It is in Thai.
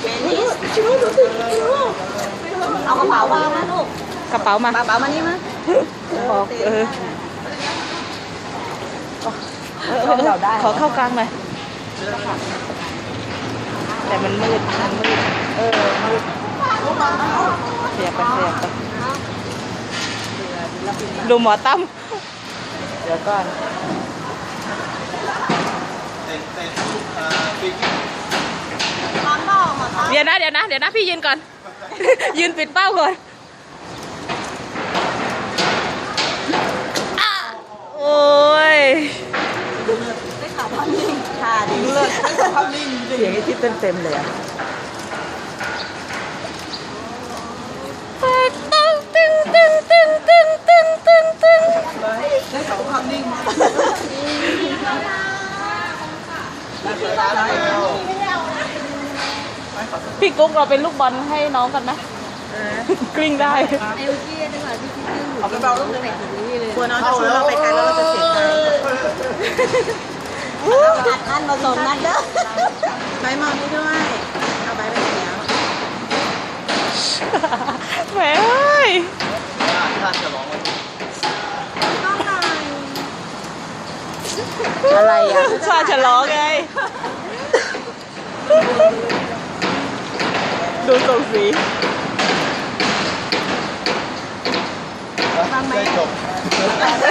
เทนนิสชิวดูสิชิวเอากระเป๋าวางนะลูกกระเป๋ามากระเป๋ามานี่มาออกเออเอาเราได้ขอเข้ากลางหน่อยแต่มันมืดมันมืดเออมืดเสียบไปเสียบไปดูหมอตั้มเดี๋ยวก่อนี๋ยวนะเดี๋ยวนะเดี๋ยวนะพี่ยืนก่อน ยืนปิดเป้าก่อนอโอ้ยได้ข่าวภาพนิ่งขาดีเลิศได้ข่าวภาพนิ่งเสียงไอ้ที่เต็มเต็มเลยอะตึงตึงตึงตึงตึงตึงตึงได้ข่าวภาพนิ่งมาแล้ว พี่กุ๊กเราเป็นลูกบอลให้น้องกันนะกลิ้งได้ไอ้เมื่อกี้จังหวะที่พี่นิ่งเอาไปเบาลูกไหนถึงนี่เลยกลัวน้องจะชวนเราไปกันแล้วเราจะเสียใจอัดอันผสมนัดเด้อใบมองนี่ด้วยเอาใบไปไหนแล้วแหมเอ้ยอะไรอะชาฉลองไง ดูส่งสีฟังไหม